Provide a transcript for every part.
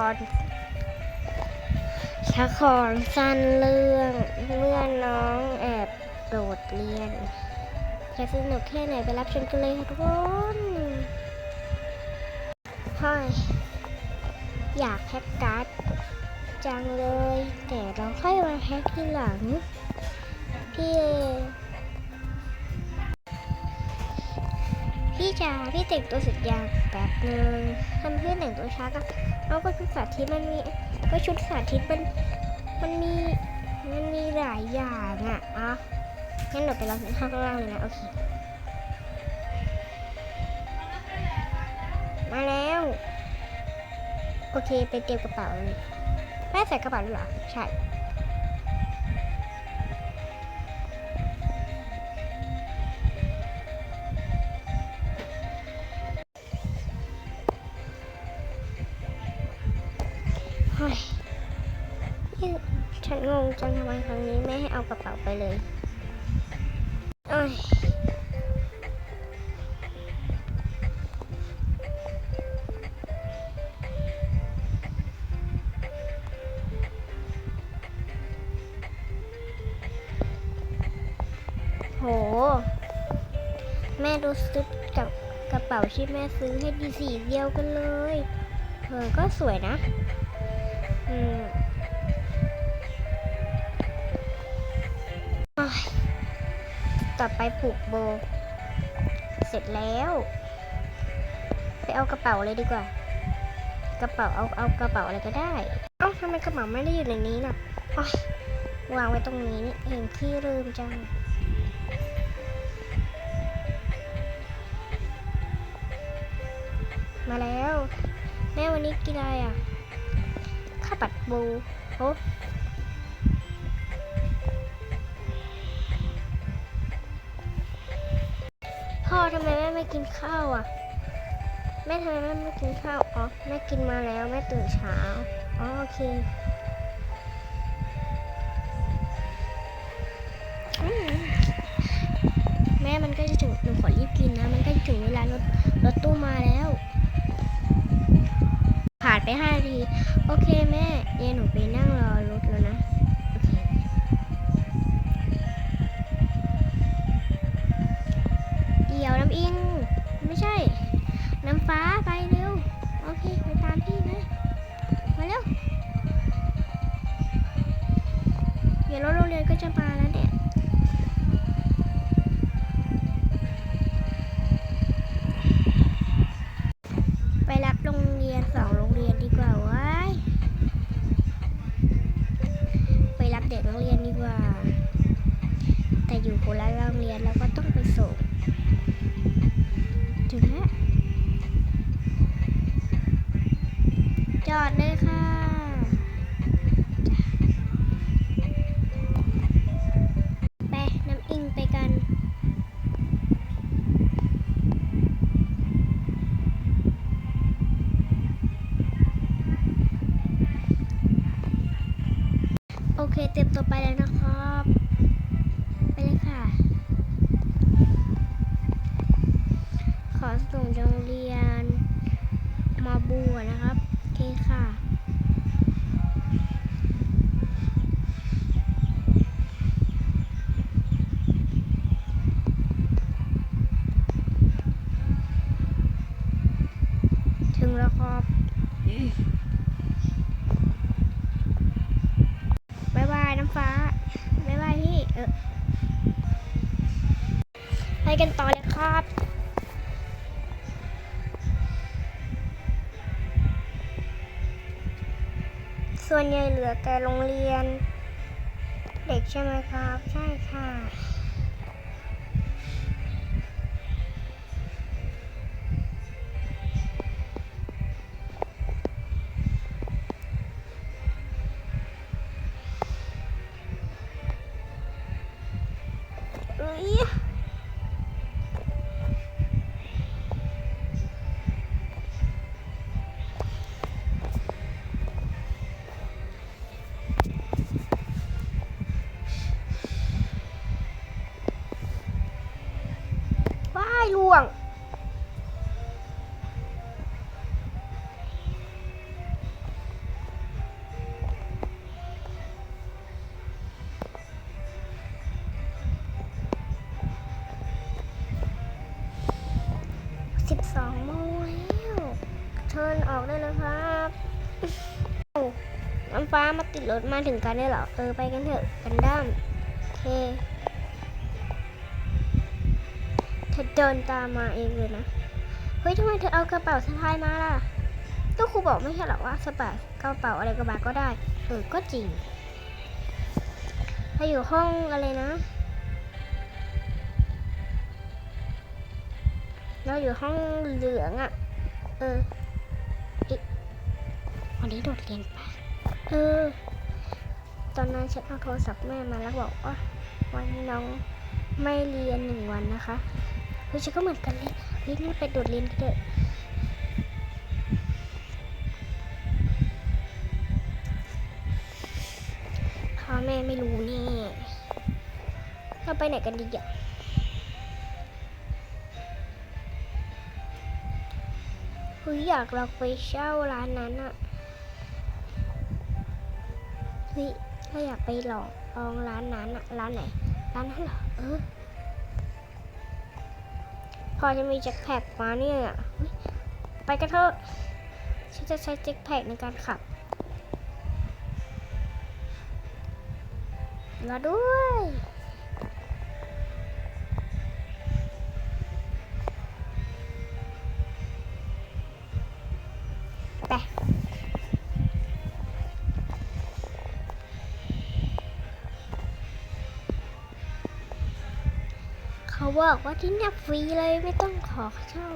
อนละครสั้นเรื่อง เมื่อน้องแอบโดดเรียนจะสนุกแค่ไหนไปรับชมกันเลยค่ะทุกคนฮ่อยอยากแฮกการ์ดจังเลย แต่เราค่อยมาแฮกทีหลัง พี่ พี่จ๋าพี่แต่งตัวเสร็จยังแบบนึงทำเพื่อนแต่งตัวช้าก็เอาก็ชุดสาธิตมันมีก็ชุดสาธิตมันมันมีมันมีหลายอย่างอะอะงั้นเดี๋ยวไปรอข้างล่างเลยนะโอเคมาแล้ว โอเคไปเตรียมกระเป๋าเลยแม่ใส่กระเป๋าด้วยเหรอใช่ นี่ฉันงงจังทำไมครั้งนี้แม่ให้เอากระเป๋าไปเลยเอ้ยโห แม่ดูซื้อกับกระเป๋าที่แม่ซื้อให้ดีสีเดียวกันเลยเออก็สวยนะ ต่อไปผูกโบ เสร็จแล้ว ไปเอากระเป๋าเลยดีกว่า กระเป๋าเอาเอากระเป๋าอะไรก็ได้ เอ้าทำไมกระเป๋าไม่ได้อยู่ในนี้น่ะวางไว้ตรงนี้นี่เองที่ลืมจังมาแล้ว แม่วันนี้กินอะไรอะัดบูโอ้พ่อทำไมแม่ไม่กินข้าวอะ แม่ทำไมแม่ไม่กินข้าว อ๋อ แม่กินมาแล้ว แม่ตื่นเช้า อ๋อโอเคแม่มันก็จะถึงหนูขอรีบกินนะ มันก็จะถึงเวลารถรถตู้มาแล้ว ไปห้านาที โอเคแม่เดี๋ยวหนูไปนั่งรอรถแล้วนะ เคเตรียมตัวไปแล้วนะครับ ไปเลยค่ะ ขอส่งโรงเรียนมาบัวนะครับ ส่วนใหญ่เหลือแต่โรงเรียน เด็กใช่ไหมครับ ใช่ค่ะ เห้มันออกได้แล้วครับน้ำฟ้ามาติดรถมาถึงกันได้เหรอ เออไปกันเถอะกันดั้มโอเคเธอเดินตามมาเองเลยนะ เฮ้ยทำไมเธอเอากระเป๋าสะพายมาล่ะก็ครูบอกไม่ใช่หรอว่าสปากระเป๋าอะไรกระบาก็ได้ เออ ก็จริงเธออยู่ห้องอะไรนะ เราอยู่ห้องเหลืองอะ่ะ เออ วันนี้โดดเรียนไปเออ ตอนนั้นฉันเอาโทรศัพท์แม่มาแล้วบอกว่าวันน้องไม่เรียนหนึ่งวันนะคะเฮ้ยฉันก็เหมือนกันเลยรีบไปโดดเรียนกันเถอะพ่อแม่ไม่รู้แน่เราไปไหนกันดีอะเฮ้ยอยากลองไปเช่าร้านนั้นอะ เฮ้ยถ้าอยากไปลองลองร้านนั้นอะร้านไหน ร้านนั้นเหรอเออพอจะมีแจ็คแพ็กมาเนี่ยเฮ้ยไปกันเถอะฉันจะใช้แจ็คแพ็กในการขับรอด้วย บอกว่าที่นี่ฟรีเลยไม่ต้องขอเช่า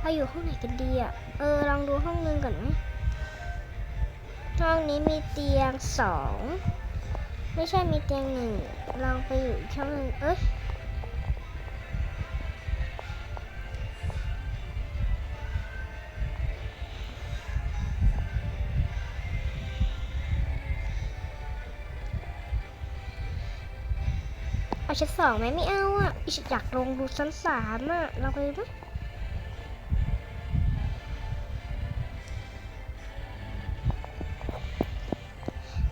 เราอยู่ห้องไหนกันดีอะ เออ ลองดูห้องนึงก่อนไหมห้องนี้มีเตียงสอง ไม่ใช่มีเตียงหนึ่ง ลองไปอยู่อีกช่องนึงเอ้ย ชั้นสองไหมไม่เอาอะอิฉันอยากลงดูชั้นสามอะ เราไปไหม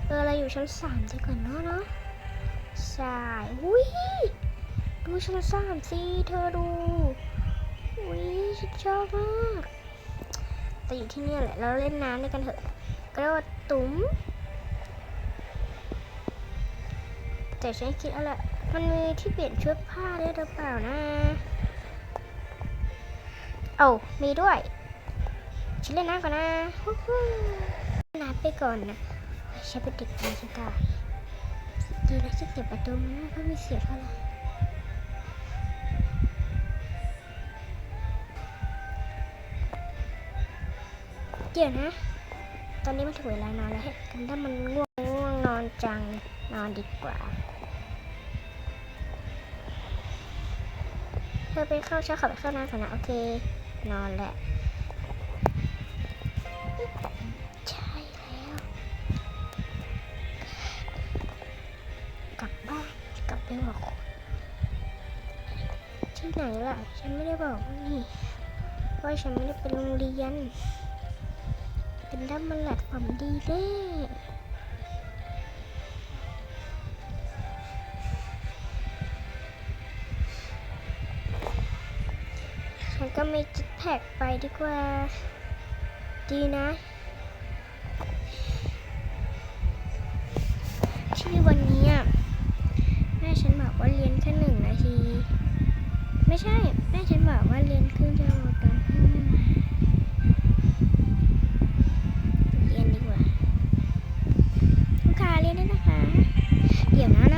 เออเราอยู่ชั้นสามดีกว่าเนอะเนาะใช่อุ้ยดูชั้นสามสิเธอดูอุ้ยฉันชอบมากแต่อยู่ที่นี่แหละ เราเล่นน้ำด้วยกันเถอะกระโดดตุ้มแต่ฉันคิดอาละ มันมีที่เปลี่ยนชุดผ้าด้วยหรือเปล่านะ เอามีด้วย ฉันเล่นน้ำก่อนนะฮู้ฮู้น้ำไปก่อนนะฉันเป็นเด็กดีจะตายดีนะที่เก็บประตูมันไม่ค่อยมีเสียเท่าไหร่เดี๋ยวนะ ตอนนี้มันถึงเวลานอนแล้วเฮ้ยกันถ้ามันง่วงง่วงนอนจัง นอนดีกว่า เธอไปเข้าเช้าขับไปเข้าน้ำก่อนนะโอเค นอนแหละ ใช่แล้ว กลับบ้าน กลับไปบอกที่ไหนล่ะ ฉันไม่ได้บอกนี่ว่าฉันไม่ได้ไปโรงเรียน เป็นด้ามมันหลัดผมดีเด้ ไม่จิตแพ็กไปดีกว่า ดีนะ ที่วันนี้แม่ฉันบอกว่าเรียนแค่หนึ่งนาที ไม่ใช่ แม่ฉันบอกว่าเรียนครึ่งชั่วโมงตอนขึ้นมาเรียนดีกว่าลูกค้าเรียนได้นะคะ เดี๋ยวนะ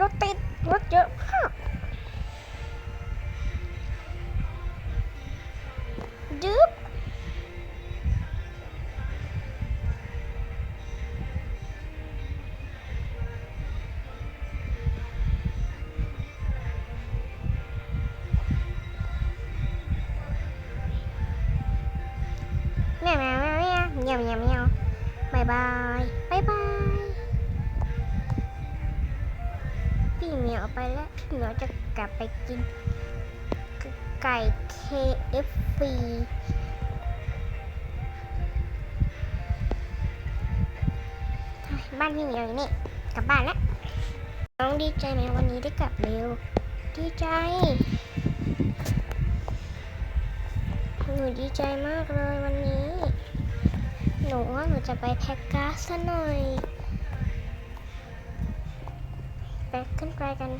รถติดรถเยอะมาก ยวไปแล้วเหมียวจะกลับไปกิน ไก่ KFC บ้านพี่เหมียวอยู่นี่ กลับบ้านแล้ว น้องดีใจไหมวันนี้ได้กลับเร็ว ดีใจ หนูดีใจมากเลยวันนี้ หนูว่าหนูจะไปแพ็กก๊าซซะหน่อย ไปขึ้นไปกัน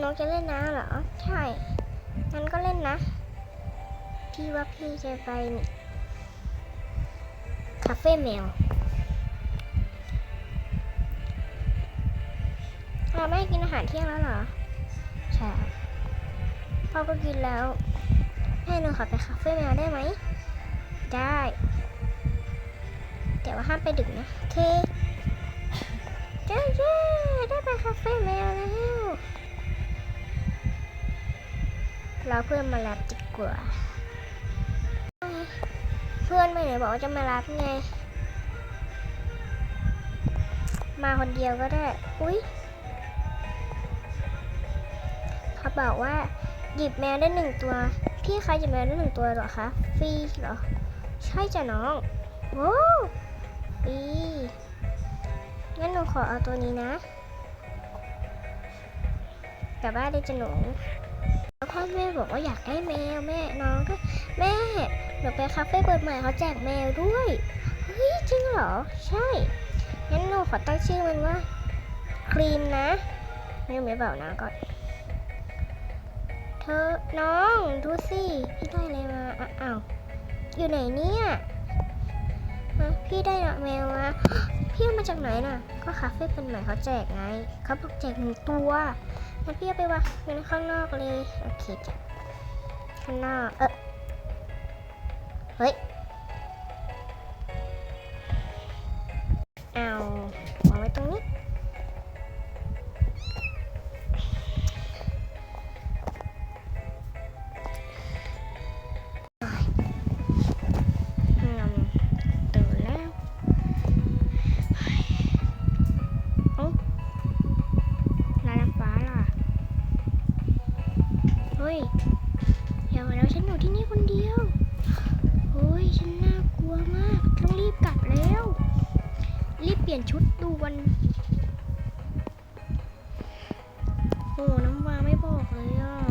น้องจะเล่นน้ำเหรอ ใช่ งั้นก็เล่นนะ พี่ว่าพี่จะไป คาเฟ่แมวเราไม่กินอาหารเที่ยงแล้วเหรอ ใช่พ่อก็กินแล้ว ให้หนูขอไปคาเฟ่แมวได้ไหม ได้ แต่ว่าห้ามไปดึกนะ โอเคเย้เย้ได้ไปคาเฟ่แมวแล้วราเพื่อนมารับดีกว่า เพื่อนไม่ไหนบอกว่าจะมารับไง มาคนเดียวก็ได้ อุ๊ย บอกว่าหยิบแมวได้หนึ่งตัว พี่คะหยิบแมวได้หนึ่งตัวเหรอคะฟรีเหรอ ใช่จ้ะน้องโว้ฟรีงั้นหนูขอเอาตัวนี้นะกลับบ้านได้จ้ะหนูแล้วพ่อแม่บอกว่าอยากได้แมวแม่น้องก็แม่เดี๋ยวไปคาเฟ่เปิดใหม่เขาแจกแมวด้วยเฮ้ยจริงเหรอ ใช่งั้นหนูขอตั้งชื่อมันว่าครีมนะไม่ไม่เบานะก่อน อน้อง ดูสิพี่ได้อะไรมาอ้าวอยู่ไหนเนี่ยฮะพี่ได้แมวมาพี่เอามาจากไหนน่ะ ก็คาเฟ่เป็นใหม่เขาแจกไงเขาบอกแจกหนึ่งตัวงั้นพี่เอาไปวางไว้ข้างนอกเลย โอเคจ้ะข้างนอกเออเฮ้ย แล้วฉันอยู่ที่นี่คนเดียวเฮ้ยฉันน่ากลัวมาก ต้องรีบกลับแล้ว รีบเปลี่ยนชุดดูวัน โอ้น้ำวาไม่บอกเลยอะ